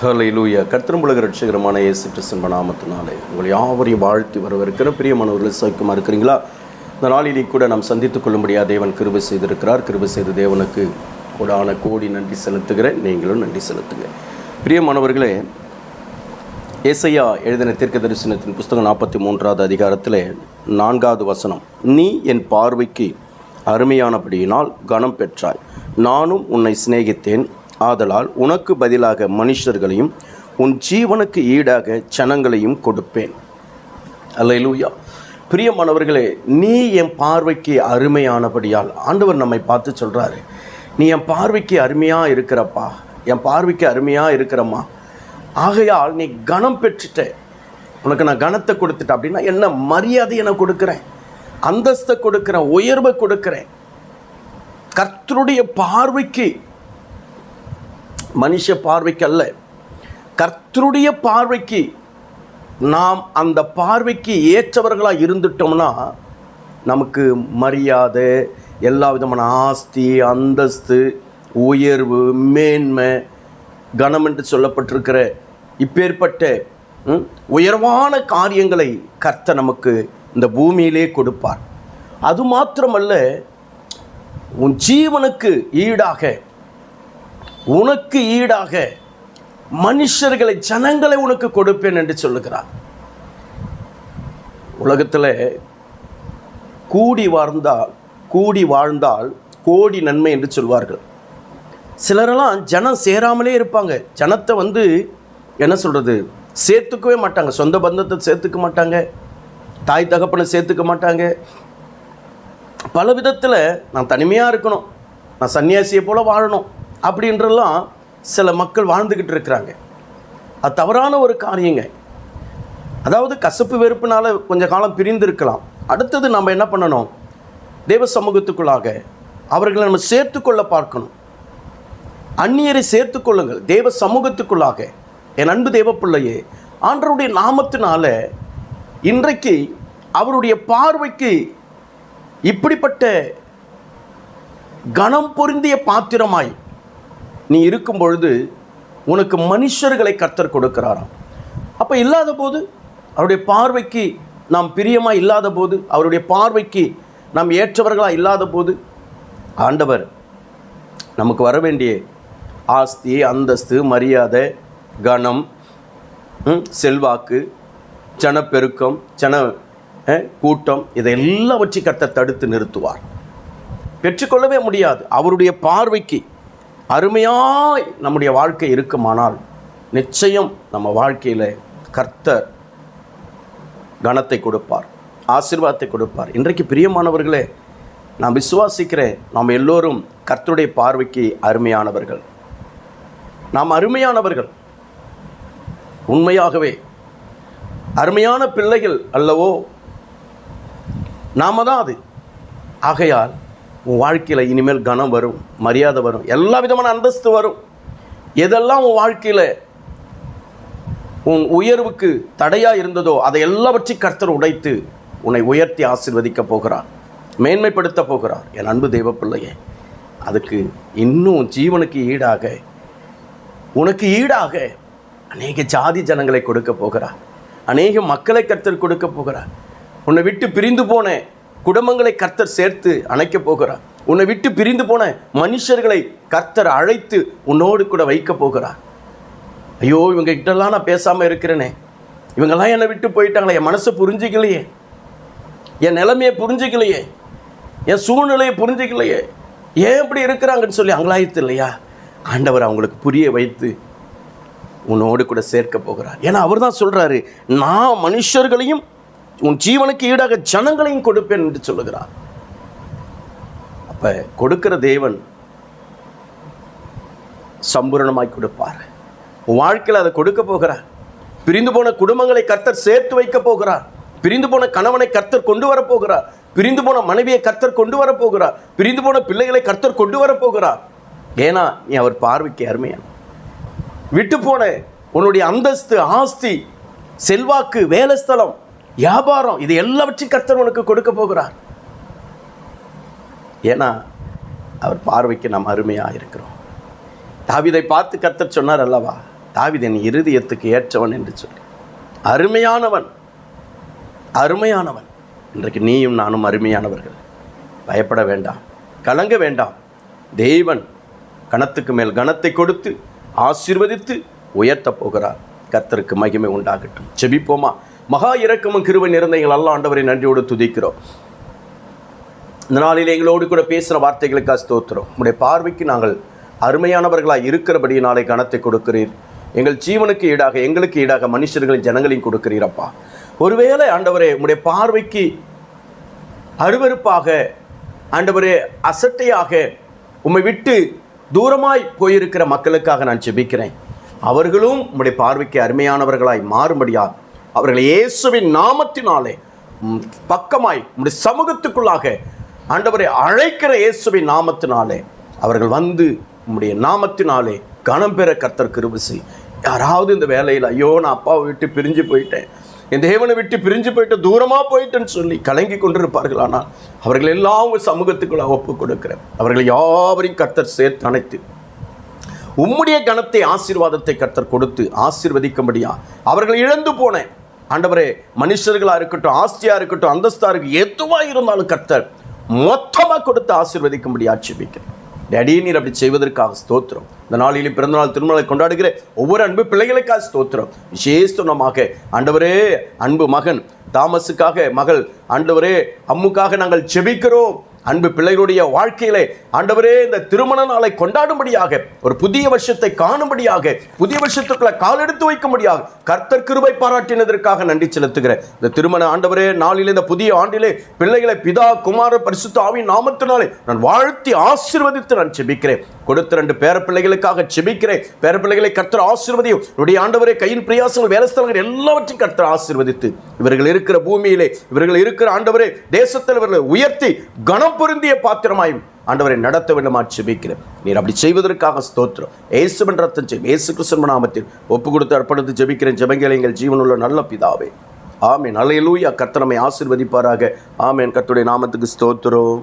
ஹலை லூயா கத்திரம்புலக ரட்சகரமான இயேசு கிறிஸ்தன் நாமத்தினாலே உங்களை யாவரையும் வாழ்த்தி வரவிருக்கிற பிரியமானவர்களை சௌக்கியமாக இருக்கிறீங்களா? இந்த நாளிலே கூட நாம் சந்தித்துக் கொள்ளும்படியா தேவன் கிருபை செய்திருக்கிறார். கிருபை செய்த தேவனுக்கு கூடான கோடி நன்றி செலுத்துகிறேன். நீங்களும் நன்றி செலுத்துங்க. பிரியமானவர்களே ஏசையா எழுதின தீர்க்க தரிசனத்தின் புஸ்தகம் நாற்பத்தி மூன்றாவது அதிகாரத்தில் நான்காவது வசனம் நீ என் பார்வைக்கு அருமையானபடியினால் கனம் பெற்றாய். நானும் உன்னை சிநேகித்தேன். ஆதலால் உனக்கு பதிலாக மனுஷர்களையும் உன் ஜீவனுக்கு ஈடாக சனங்களையும் கொடுப்பேன். அல்லேலூயா. பிரியமானவர்களே நீ என் பார்வைக்கு அருமையானபடியால் ஆண்டவர் நம்மை பார்த்து சொல்கிறாரு நீ என் பார்வைக்கு அருமையாக இருக்கிறப்பா என் பார்வைக்கு அருமையாக இருக்கிறம்மா. ஆகையால் நீ கனம் பெற்றுட்ட. உனக்கு நான் கனத்தை கொடுத்துட்டேன் அப்படின்னா என்ன மரியாதையை நான் கொடுக்குறேன். அந்தஸ்தை கொடுக்குறேன் உயர்வை கொடுக்குறேன். கர்த்தருடைய பார்வைக்கு மனுஷ பார்வைக்கு அல்ல கர்த்தருடைய பார்வைக்கு நாம் அந்த பார்வைக்கு ஏற்றவர்களாக இருந்துட்டோம்னா நமக்கு மரியாதை எல்லா விதமான ஆஸ்தி அந்தஸ்து உயர்வு மேன்மை கனம் என்று சொல்லப்பட்டிருக்கிற இப்பேற்பட்ட உயர்வான காரியங்களை கர்த்தர் நமக்கு இந்த பூமியிலே கொடுப்பார். அது மாத்திரமல்ல உன் ஜீவனுக்கு ஈடாக உனக்கு ஈடாக மனுஷர்களை ஜனங்களை உனக்கு கொடுப்பேன் என்று சொல்லுகிறார். உலகத்தில் கூடி வாழ்ந்தால் கூடி வாழ்ந்தால் கோடி நன்மை என்று சொல்வார்கள். சிலரெல்லாம் ஜனம் சேராமலே இருப்பாங்க. ஜனத்தை வந்து என்ன சொல்கிறது சேர்த்துக்கவே மாட்டாங்க. சொந்த பந்தத்தை சேர்த்துக்க மாட்டாங்க. தாய் தகப்பனை சேர்த்துக்க மாட்டாங்க. பல விதத்தில் நான் தனிமையாக இருக்கணும். நான் சன்னியாசியை போல் வாழணும். அப்படின்றலாம் சில மக்கள் வாழ்ந்துக்கிட்டு இருக்கிறாங்க. அது தவறான ஒரு காரியங்க. அதாவது கசப்பு வெறுப்புனால் கொஞ்ச காலம் பிரிந்திருக்கலாம். அடுத்தது நம்ம என்ன பண்ணணும்? தேவ சமூகத்துக்குள்ளாக அவர்களை நம்ம சேர்த்துக்கொள்ள பார்க்கணும். அந்நியரை சேர்த்துக்கொள்ளுங்கள். தேவ சமூகத்துக்குள்ளாக. என் அன்பு தேவ பிள்ளையே ஆண்டருடைய நாமத்தினால இன்றைக்கு அவருடைய பார்வைக்கு இப்படிப்பட்ட கணம் பொருந்திய பாத்திரமாய் நீ இருக்கும் பொழுது உனக்கு மனுஷர்களை கர்த்தர் கொடுக்கிறாராம். அப்போ இல்லாத போது அவருடைய பார்வைக்கு நாம் பிரியமாக இல்லாத போது அவருடைய பார்வைக்கு நாம் ஏற்றவர்களாக இல்லாத போது ஆண்டவர் நமக்கு வர வேண்டிய ஆஸ்தி அந்தஸ்து மரியாதை கனம் செல்வாக்கு ஜனப்பெருக்கம் ஜன கூட்டம் இதை எல்லாவற்றையும் கர்த்தர் தடுத்து நிறுத்துவார். பெற்றுக்கொள்ளவே முடியாது. அவருடைய பார்வைக்கு அருமையாய் நம்முடைய வாழ்க்கை இருக்குமானால் நிச்சயம் நம்ம வாழ்க்கையில் கர்த்தர் கனத்தை கொடுப்பார் ஆசிர்வாதத்தை கொடுப்பார். இன்றைக்கு பிரியமானவர்களே நான் விசுவாசிக்கிறேன் நாம் எல்லோரும் கர்த்தருடைய பார்வைக்கு அருமையானவர்கள். நாம் அருமையானவர்கள். உண்மையாகவே அருமையான பிள்ளைகள் அல்லவோ? நாம தான் அது. ஆகையால் உன் வாழ்க்கையில் இனிமேல் கனம் வரும் மரியாதை வரும் எல்லா விதமான அந்தஸ்து வரும். எதெல்லாம் உன் வாழ்க்கையில் உன் உயர்வுக்கு தடையாக இருந்ததோ அதை எல்லாவற்றையும் கர்த்தர் உடைத்து உன்னை உயர்த்தி ஆசிர்வதிக்கப் போகிறார் மேன்மைப்படுத்த போகிறார். என் அன்பு தெய்வ பிள்ளையே அதுக்கு இன்னும் ஜீவனுக்கு ஈடாக உனக்கு ஈடாக அநேக ஜாதி ஜனங்களை கொடுக்க போகிறார். அநேக மக்களை கர்த்தர் கொடுக்க போகிறார். உன்னை விட்டு பிரிந்து போனேன் குடும்பங்களை கர்த்தர் சேர்த்து அணைக்க போகிறார். உன்னை விட்டு பிரிந்து போன மனுஷர்களை கர்த்தர் அழைத்து உன்னோடு கூட வைக்க போகிறார். ஐயோ இவங்க கிட்டலாம் நான் பேசாமல் இருக்கிறேனே. இவங்கெல்லாம் என்னை விட்டு போயிட்டாங்களே என் மனசை புரிஞ்சிக்கலையே. என் நிலைமையை புரிஞ்சிக்கலையே. என் சூழ்நிலையை புரிஞ்சிக்கலையே. ஏன் இப்படி இருக்கிறாங்கன்னு சொல்லி அங்கலாயத்து இல்லையா? ஆண்டவர் அவங்களுக்கு புரிய வைத்து உன்னோடு கூட சேர்க்க போகிறார். ஏன்னா அவர் தான் சொல்கிறாரு நான் மனுஷர்களையும் உன் ஜீவனுக்கு ஈடாக ஜனங்களையும் கொடுப்பேன் என்று சொல்லுகிறார். அப்போ கொடுக்கிற தேவன் சம்பூரணமாய் கொடுப்பார். உன் வாழ்க்கையில் அதை கொடுக்க போகிறார். பிரிந்து போன குடும்பங்களை கர்த்தர் சேர்த்து வைக்க போகிறார். பிரிந்து போன கணவனை கர்த்தர் கொண்டு வர போகிறார். பிரிந்து போன மனைவியை கர்த்தர் கொண்டு வர போகிறார். பிரிந்து போன பிள்ளைகளை கர்த்தர் கொண்டு வர போகிறார். ஏன்னா நீ அவர் பார்வைக்கு அருமையான. விட்டு போன உன்னுடைய அந்தஸ்து ஆஸ்தி செல்வாக்கு வேலைஸ்தலம் வியாபாரம் இது எல்லாவற்றையும் கர்த்தர் உனக்கு கொடுக்க போகிறார். ஏன்னா அவர் பார்வைக்கு நாம் அருமையாக இருக்கிறோம். தாவிதை பார்த்து கர்த்தர் சொன்னார் அல்லவா தாவிதன் இருதயத்துக்கு ஏற்றவன் என்று சொல்லி. அருமையானவன் அருமையானவன். இன்றைக்கு நீயும் நானும் அருமையானவர்கள். பயப்பட வேண்டாம் கலங்க வேண்டாம். தேவன் கணத்துக்கு மேல் கணத்தை கொடுத்து ஆசீர்வதித்து உயர்த்தப் போகிறார். கர்த்தருக்கு மகிமை உண்டாகட்டும். செபிப்போமா மகா இரக்கமும் கிருபை நிறைந்தங்கள் அல்ல ஆண்டவரை நன்றியோடு துதிக்கிறோம். இந்த நாளில் எங்களோடு கூட பேசுகிற வார்த்தைகளுக்காக ஸ்தோத்திரம். உடைய பார்வைக்கு நாங்கள் அருமையானவர்களாக இருக்கிறபடி நாளை கணத்தை கொடுக்கிறீர். எங்கள் ஜீவனுக்கு ஈடாக எங்களுக்கு ஈடாக மனுஷர்களின் ஜனங்களையும் கொடுக்கிறீரப்பா ஒருவேளை ஆண்டவரே உடைய பார்வைக்கு அருவருப்பாக ஆண்டவரே அசட்டையாக உம்மை விட்டு தூரமாய் போயிருக்கிற மக்களுக்காக நான் ஜெபிக்கிறேன். அவர்களும் உம்முடைய பார்வைக்கு அருமையானவர்களாய் மாறும்படியா அவர்களை இயேசுவின் நாமத்தினாலே உம் பக்கமாய் உம்முடைய சமூகத்துக்குள்ளாக ஆண்டவரை அழைக்கிற இயேசுவின் நாமத்தினாலே அவர்கள் வந்து உம்முடைய நாமத்தினாலே கணம் பெற கர்த்தர் கிருபசி யாராவது இந்த வேலையில் ஐயோ நான் அப்பாவை விட்டு பிரிஞ்சு போயிட்டேன். என் தேவனை விட்டு பிரிஞ்சு போயிட்டு தூரமாக போயிட்டேன்னு சொல்லி கலங்கி கொண்டிருப்பார்கள். ஆனால் அவர்கள் எல்லாம் உங்கள் சமூகத்துக்குள்ள ஒப்பு கொடுக்கிறேன். அவர்கள் யாவரையும் கர்த்தர் சேர்த்து அணைத்து உம்முடைய கணத்தை ஆசீர்வாதத்தை கர்த்தர் கொடுத்து ஆசீர்வதிக்கும்படியா அவர்கள் இழந்து போனேன். ஆண்டவரே மனுஷர்களாக இருக்கட்டும் ஆஸ்தியாக இருக்கட்டும் அந்தஸ்தாக இருக்கட்டும் எதுவாக இருந்தாலும் கர்த்தர் மொத்தமாக கொடுத்து ஆசீர்வதிக்கும்படி ஆட்சேபிக்கிறேன். டேடி நீர் அப்படி செய்வதற்காக ஸ்தோத்திரம். இந்த நாளிலே பிறந்தநாள் திருமணத்தை கொண்டாடுகிற ஒவ்வொரு அன்பு பிள்ளைகளுக்காக ஸ்தோத்திரம். விசேஷமாக ஆண்டவரே அன்பு மகன் தாமஸுக்காக மகள் ஆண்டவரே அம்முக்காக நாங்கள் செபிக்கிறோம் அன்பு பிள்ளைகளுடைய வாழ்க்கையிலே ஆண்டவரே இந்த திருமண நாளை கொண்டாடும்படியாக ஒரு புதிய வருஷத்தை காணும்படியாக புதிய வருஷத்துக்குள்ள காலெடுத்து வைக்கும்படியாக கர்த்தர் கிருபை பாராட்டினதற்காக நன்றி செலுத்துகிறேன். இந்த திருமண ஆண்டவரே நாளிலே இந்த புதிய ஆண்டிலே பிள்ளைகளை பிதா குமார பரிசுத்த ஆவின் நாமத்தினாலே நான் வாழ்த்தி ஆசீர்வதித்து நான் செபிக்கிறேன். கொடுத்த ரெண்டு பேர பிள்ளைகளுக்காக செபிக்கிறேன். பேர பிள்ளைகளை கர்த்தர் ஆசிர்வதியும். என்னுடைய ஆண்டவரே கையின் பிரியாசங்கள் வேலை ஸ்தலங்கள் எல்லாவற்றையும் கர்த்தர் ஆசீர்வதித்து இவர்கள் இருக்கிற பூமியிலே இவர்கள் இருக்கிற ஆண்டவரே தேசத்தில் இவர்களை உயர்த்தி கனம் பொருந்திய பாத்திரமாயும் ஆண்டவரை நடத்த வேண்டுமா ஜெபிக்கிறேன் நீர் அப்படி செய்வதற்காக ஸ்தோத்திரம். ஏசு ரத்தம் ஏசு கிருஷ்ணன் நாமத்தில் ஒப்பு கொடுத்து அர்ப்பணித்து ஜெபிக்கிறேன். ஜெபங்களை எங்கள் ஜீவனுள்ள நல்ல பிதாவே. ஆமேன். அலையலூயா கர்த்தர் ஆசிர்வதிப்பாராக ஆசீர்வதிப்பாராக. ஆமேன். கத்துடைய நாமத்துக்கு ஸ்தோத்திரம்.